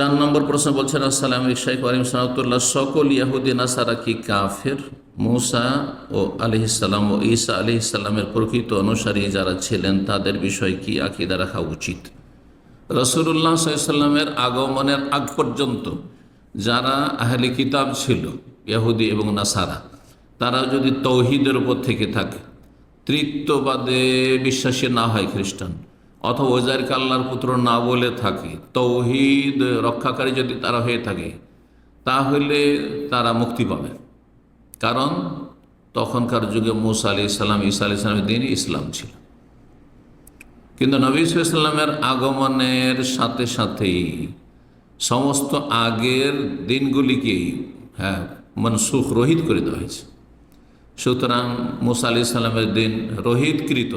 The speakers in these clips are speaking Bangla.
চার নম্বর প্রশ্ন বলছেন, আসসালাম শাহ করিম সালাতুল্লাহ সকল ইয়াহুদ্দিন আসারা কি কাফের? মুসা ও আলিহিসাল্লাম ও ঈসা আলি আলিহিসাল্লামের প্রকৃত অনুসারী যারা ছিলেন, তাদের বিষয়ে কি আকিদা রাখা উচিত? রসুল্লাহ সাল্লামের আগমনের আগ পর্যন্ত যারা আহলি কিতাব ছিল ইয়াহুদি এবং নাসারা, তারা যদি তৌহিদের উপর থেকে থাকে, তৃত্ববাদে বিশ্বাসী না হয় খ্রিস্টান অথবা ওজারকে আল্লাহর পুত্র না বলে থাকে, তৌহিদ রক্ষাকারী যদি তারা হয়ে থাকে, তাহলে তারা মুক্তি পাবে। কারণ তখনকার যুগে মুসা আলি ইসলাম ঈসা আলি ইসলামের দিন ইসলাম ছিল। কিন্তু নবী ইসলামের আগমনের সাথে সাথেই সমস্ত আগের দিনগুলিকেই হ্যাঁ মনসুখ রহিত করে দেওয়া হয়েছে। সুতরাং মুসা আলি সাল্লামের দিন রোহিতকৃত।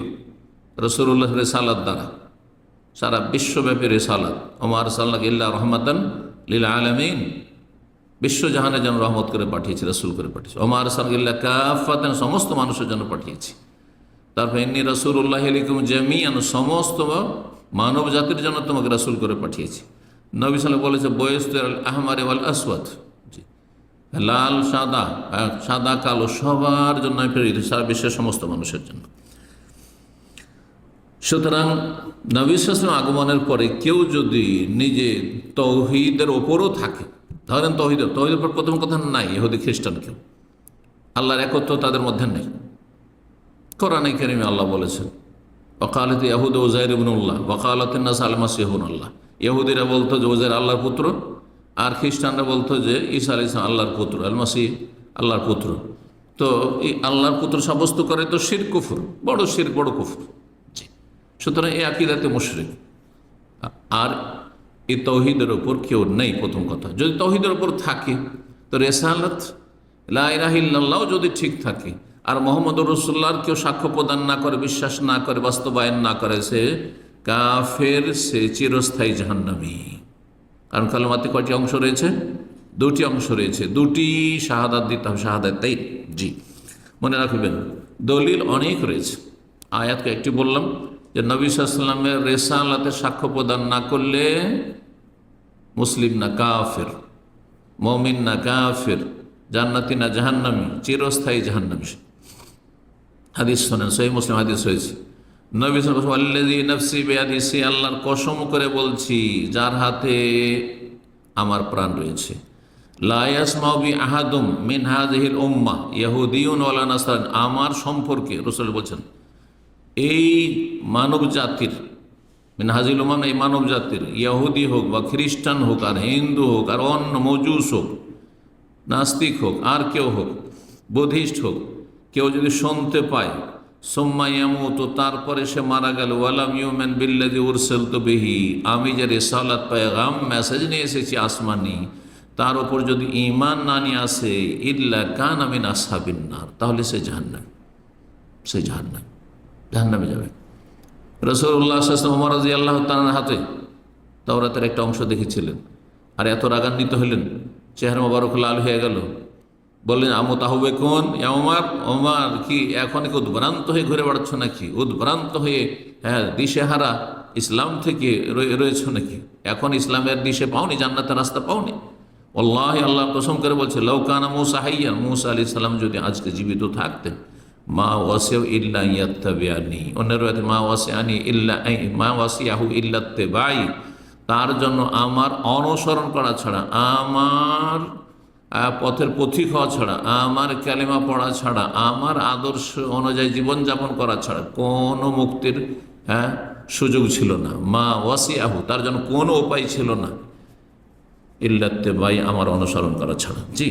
রসুল্লাহ রেসালাত দ্বারা। সারা বিশ্বব্যাপী রেসালাত। ওমার সাল্লাহ ইল্লা রহমাদান লীলা আলমিন। বিশ্বজাহানের জন্য রহমত করে পাঠিয়েছি, রসুল করে পাঠিয়েছি। ওমার সাল্লাহ কাফাতেন সমস্ত মানুষের জন্য পাঠিয়েছি। তারপর এমনি রসুল্লাহ আলিকুম জামিয়ান, সমস্ত মানব জাতির জন্য তোমাকে রসুল করে পাঠিয়েছি। নবী সাল্লাহ বলেছে বয়স আহমার ওয়াল আসওয়াদ। জি। লাল, সাদা সাদা, কালো, সবার জন্য আমি প্রেরিত, সারা বিশ্বের সমস্ত মানুষের জন্য। সুতরাং নবীলাম আগমনের পরে কেউ যদি নিজে তৌহিদের ওপরও থাকে, ধরেন তৌহিদের তৌহিদের পর প্রথম কথা নাই এহুদি খ্রিস্টান কেউ। আল্লাহর একত্র তাদের মধ্যে নেই। কোরআনে কেরিমে আল্লাহ বলেছেন ওকালত ইয়াহুদ ওজাইর ইবনুল্লাহ ওকালত নাস আলমাস ইহুনুল্লাহ ইহুদিরা বলতো যে ওজাইর আল্লাহর পুত্র, আর খ্রিস্টানরা বলতো যে ঈসা আলি ইসলাম আল্লাহর পুত্র আলমাসি আল্লাহর পুত্র। তো এই আল্লাহর পুত্র সাব্যস্ত করে তো শির কুফুর, বড় শির, বড় কুফুর। সুতরাং এই আকিদাতে মুশরিক। আর এই তৌহিদের ওপর কেউ নেই প্রথম কথা। যদি তৌহিদের ওপর থাকে, তো রেসালত লাহ যদি ঠিক থাকে, আর মোহাম্মদ রসুল্লাহর কেউ সাক্ষ্য প্রদান না করে, বিশ্বাস না করে, বাস্তবায়ন না করে, সে কাফের, সে চিরস্থায়ী জাহান্নামী। কারণ কালমাতে কয়টি অংশ রয়েছে? দুটি অংশ রয়েছে। দুটি শাহাদাত দিতে হবে, শাহাদাত তাই জি। মনে রাখবেন, দলিল অনেক রয়েছে। আয়াতকে একটি বললাম যে নবী সাল্লামের রেসালাতে সাক্ষ্য প্রদান না করলে মুসলিম না কাফের, মমিন না কাফের, জান্নাতি না জাহান্নামি, চিরস্থায়ী জাহান্নামী হাদিস শোনেন, সহি মুসলিম হাদিস হয়েছে নবী আল্লাজি নফসি বেয়াদিসি আল্লাহর কসম করে বলছি, যার হাতে আমার প্রাণ রয়েছে। লায়াস মাউবি আহাদুম মিন হাজহিল উম্মা ইয়াহুদিউন নাসরান। আমার সম্পর্কে রসুল বলছেন এই মানব জাতির মিন হাজিল উম্মাম এই মানব জাতির ইয়াহুদি হোক বা খ্রিস্টান হোক আর হিন্দু হোক আর অন্য মজুস হোক, নাস্তিক হোক, আর কেউ হোক, বুদ্ধিস্ট হোক, কেউ যদি শুনতে পায় সোম্মাইয়ামু তো তারপরে সে মারা গেল, ওয়ালাম ইউমেন বিল্লাদি উরসেল তো বেহি আমি যে রেসালাত গাম মেসেজ নিয়ে এসেছি আসমানি, তার ওপর যদি ইমান না নিয়ে আসে, ইল্লা কান আমি না সাবিনার তাহলে সে জাহান্নাম সে জাহান্নাম। জাহান্নামে যাবে। রসুল্লাহ ওমর আল্লাহ হাতে তাওরাতের একটা অংশ দেখেছিলেন। আর এত রাগান্বিত হলেন চেহারা মোবারক লাল হয়ে গেল। বললেন, আমো তাহবে কোন ওমার ওমার কি, এখন কি উদ্ভ্রান্ত হয়ে ঘুরে বেড়াচ্ছ নাকি? উদ্ভ্রান্ত হয়ে হ্যাঁ দিশেহারা ইসলাম থেকে রয়েছ নাকি? এখন ইসলামের দিশে পাওনি, জান্নাতের রাস্তা পাওনি? আল্লাহ আল্লাহ প্রসম করে বলছে লৌকানা মৌসা হাইয়া মৌসা আলি সাল্লাম যদি আজকে জীবিত থাকতেন মা ওয়াসেও ইল্লা ইয়াত্তাবিয়ানি অন্যের রয়েছে মা ওয়াসে আনি ইল্লা মা ওয়াসিয়াহু ইল্লাত্তে বাই তার জন্য আমার অনুসরণ করা ছাড়া, আমার পথের পথিক হওয়া ছাড়া, আমার ক্যালেমা পড়া ছাড়া, আমার আদর্শ অনুযায়ী জীবনযাপন করা ছাড়া কোনো মুক্তির হ্যাঁ সুযোগ ছিল না। মা ওয়াসি আহু তার জন্য কোনো উপায় ছিল না। ইল্লাত্তে বাই আমার অনুসরণ করা ছাড়া। জি।